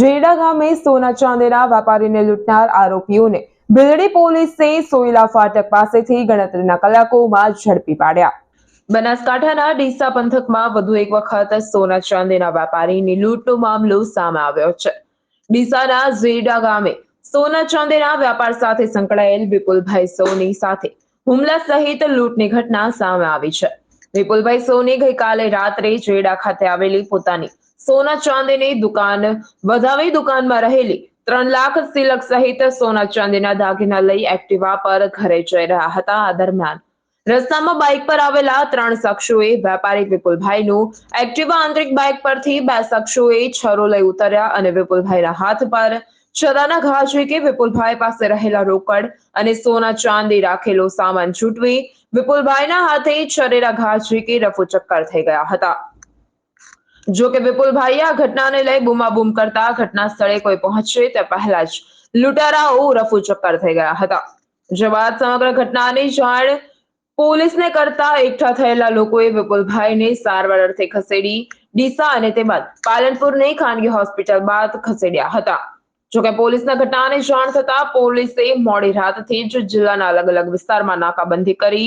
જેડા ગામે સોના ચાંદીના વેપારીને લૂંટનાર આરોપીઓને બિલડી પોલીસે સોયલા ફાટક પાસેથી ગણતરીના કલાકોમાં ઝડપી પાડ્યા. બનાસકાંઠાના ડીસા પંથકમાં વધુ એક વખત સોના ચાંદીના વેપારીની લૂંટનો મામલો સામે આવ્યો છે. ડીસાના ઝેડા ગામે સોના ચાંદીના વ્યાપાર સાથે સંકળાયેલ વિપુલભાઈ સોની સાથે હુમલા સહિત લૂંટની ઘટના સામે આવી છે. વિપુલભાઈ સોની ગઈકાલે રાત્રે જેડા ખાતે આવેલી પોતાની સોના ચાંદીની દુકાન વધાવી દુકાનમાં રહેલી ત્રણ લાખ સિલક સહિત સોના ચાંદીના દાગીના લઈ એક્ટિવા પર ઘરે જઈ રહ્યા હતા. આ દરમિયાન રસ્તામાં બાઇક પર આવેલા ત્રણ શખ્સોએ વેપારી વિપુલભાઈનું એક્ટિવા આંતરિક બાઇક પરથી બે શખ્સોએ છરો લઈ ઉતર્યા અને વિપુલભાઈના હાથ પર છરાના ઘા કે વિપુલભાઈ પાસે રહેલા રોકડ અને સોના ચાંદી રાખેલો સામાન છૂટવી વિપુલભાઈના હાથે શરીરા ઘા ઝીકી રફુ ચક્કર થઈ ગયા હતા. જો કે વિપુલભાઈએ આ ઘટનાને લઈ બૂમાબૂમ કરતા ઘટના સ્થળે કોઈ પહોંચે તે પહેલા જ લૂંટારાઓ રફુ ચક્કર થઈ ગયા હતા. જે બાદ સમગ્ર ઘટનાની જાણ પોલીસને કરતા એકઠા થયેલા લોકોએ વિપુલભાઈને સારવાર અર્થે ખસેડી ડીસા અને તે બાદ પાલનપુરની ખાનગી હોસ્પિટલ બાદ ખસેડ્યા હતા. જોકે પોલીસના ઘટનાની જાણ થતા પોલીસે મોડી રાતથી જ જિલ્લાના અલગ અલગ વિસ્તારમાં નાકાબંધી કરી.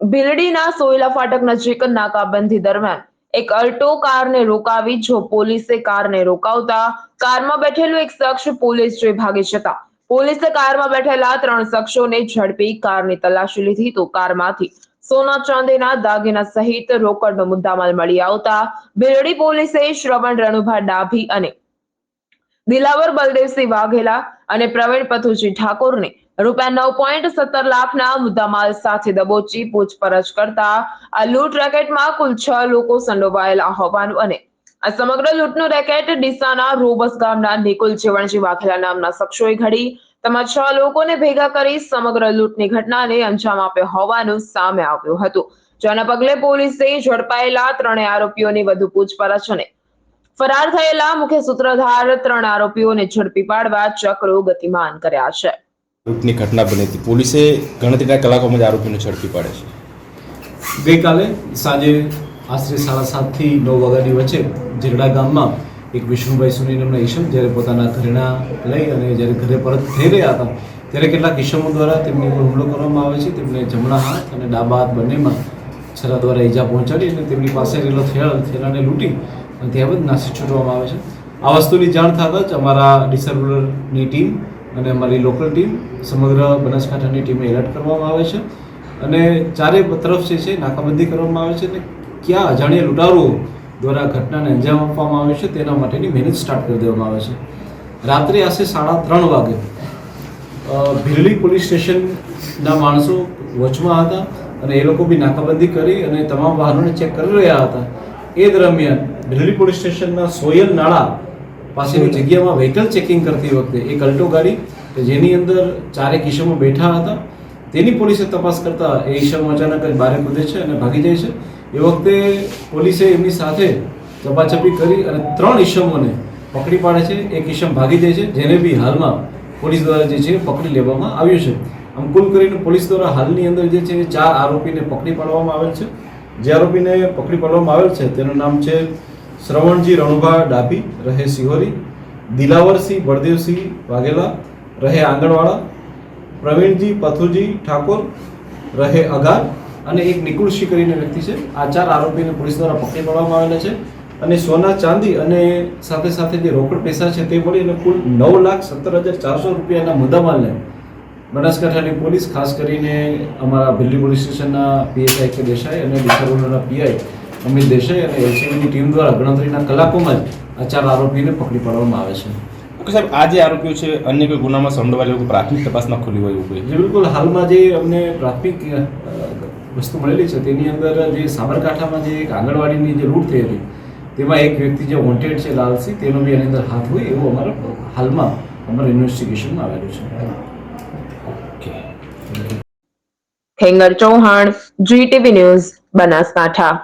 ભીલડીના સોયલા ફાટક નજીક નાકાબંધી દરમિયાન એક અલ્ટો કારને રોકાવી જો પોલીસે કારને રોકાવતા કારમાં બેઠેલો એક શખ્સ પોલીસ જોઈ ભાગી જતા. પોલીસે કારમાં બેઠેલા ત્રણ શખ્સોને ઝડપી કારની તલાશી લીધી તો કારમાંથી સોના ચાંદીના દાગીના સહિત રોકડનો મુદ્દામાલ મળી આવતા બિલડી પોલીસે શ્રવણ રણુભા ડાભી અને દિલાવર બલદેવસિંહ વાઘેલા અને પ્રવીણ પથુજી ઠાકોરને રૂપિયા નવ પોઈન્ટ સત્તર લાખના મુદ્દામાલ સાથે દબોચી પૂછપરછ કરતા આ લૂંટ રેકેટમાં કુલ છ લોકો સંડોવાયેલા હોવાનું અને આ સમગ્ર લૂંટનું રેકેટ ડીસાના રોબસ ગામના નિકુલ જીવણજી વાઘેલા નામના શખ્સોએ ઘડી. તેમાં છ લોકોને ભેગા કરી સમગ્ર લૂંટની ઘટનાને અંજામ આપ્યો હોવાનું સામે આવ્યું હતું. જેના પગલે પોલીસે ઝડપાયેલા ત્રણેય આરોપીઓની વધુ પૂછપરછ અને ફરાર થયેલા મુખ્ય સૂત્રધાર ત્રણ આરોપીઓને ઝડપી પાડવા ચક્રો ગતિમાન કર્યા છે. લૂંટની ઘટના બની હતી. પોલીસે ગણતરીના કલાકોમાં જ આરોપીને ઝડપી પાડે છે. ગઈકાલે સાંજે આશરે સાડા સાતથી નવ વાગ્યાની વચ્ચે જીરડા ગામમાં એક વિષ્ણુભાઈ સુની નામના ઈશમ જ્યારે પોતાના ઘરેણા લઈ અને જ્યારે ઘરે પરત થઈ રહ્યા હતા ત્યારે કેટલાક ઈશમો દ્વારા તેમની ઉપર હુમલો કરવામાં આવે છે. તેમને જમણા હાથ અને ડાબા હાથ બંનેમાં છરા દ્વારા ઈજા પહોંચાડી અને તેમની પાસે રહેલો થેળ થેલાને લૂંટી બાદ નાસી છૂટવામાં આવે છે. આ વસ્તુની જાણ થતાં જ અમારા ડીસા ટીમ અને અમારી લોકલ ટીમ સમગ્ર બનાસકાંઠાની ટીમે એલર્ટ કરવામાં આવે છે અને ચારે તરફ જે છે નાકાબંધી કરવામાં આવે છે અને ક્યાં અજાણ્યા લૂંટારુઓ દ્વારા ઘટનાને અંજામ આપવામાં આવે છે તેના માટેની મહેનત સ્ટાર્ટ કરી દેવામાં આવે છે. રાત્રે આશરે સાડા ત્રણ વાગે ભીરલી પોલીસ સ્ટેશનના માણસો વચમાં હતા અને એ લોકો બી નાકાબંધી કરી અને તમામ વાહનોને ચેક કરી રહ્યા હતા. એ દરમિયાન ભીલડી પોલીસ સ્ટેશનના સોયલ નાળા પાસેની જગ્યામાં વ્હીકલ ચેકિંગ કરતી વખતે એક અલ્ટો ગાડી કે જેની અંદર ચારેક ઈસમો બેઠા હતા તેની પોલીસે તપાસ કરતા એ ઈસમ અચાનક જ બારે કૂદે છે અને ભાગી જાય છે. એ વખતે પોલીસે એમની સાથે ચપાચપી કરી અને ત્રણ ઈસમોને પકડી પાડે છે. એક ઈસમ ભાગી જાય છે જેને બી હાલમાં પોલીસ દ્વારા જે છે પકડી લેવામાં આવ્યું છે. આમ કુલ કરીને પોલીસ દ્વારા હાલની અંદર જે છે એ ચાર આરોપીને પકડી પાડવામાં આવેલ છે. જે આરોપીને પકડી પાડવામાં આવેલ છે તેનું નામ છે શ્રવણજી રણુભા ડાભી રહે સિહોરી દિલાવરસિંહ બળદેવસિંહ વાઘેલા રહે આંગણવાડા, પ્રવીણજી પથુજી ઠાકોર રહે અગાર અને એક નિકુળશી કરીને વ્યક્તિ છે. આ ચાર આરોપીને પોલીસ દ્વારા પકડી પાડવામાં આવેલા છે અને સોના ચાંદી અને સાથે સાથે જે રોકડ પૈસા છે તે મળી અને કુલ નવ લાખ સત્તર હજાર ચારસો રૂપિયાના મુદ્દામાલને બનાસકાંઠાની પોલીસ, ખાસ કરીને અમારા ભીલડી પોલીસ સ્ટેશનના પીએસઆઈ કે દેસાઈ અને ડિસારોના પીઆઈ અમિત દેસાઈ અને એલસીબીની ટીમ દ્વારા ગણતરીના કલાકોમાં જ આ ચાર આરોપીને પકડી પાડવામાં આવે છે. ઓકે સાહેબ આ જે આરોપીઓ છે અન્ય કોઈ ગુનામાં સંડોવાયેલા કોઈ પ્રાથમિક તપાસમાં ખુલી હોય એવું કોઈ? જે બિલકુલ. હાલમાં જે અમને પ્રાથમિક વસ્તુ મળેલી છે તેની અંદર જે સાબરકાંઠામાં જે એક આંગણવાડીની જે લૂંટ થઈ હતી તેમાં એક વ્યક્તિ જે વોન્ટેડ છે લાલસિંહ તેનો બી એની અંદર હાથ હોય એવું અમારા હાલમાં અમારા ઇન્વેસ્ટિગેશનમાં આવેલું છે. Okay. Khengar Chauhan GTV news Banaskantha.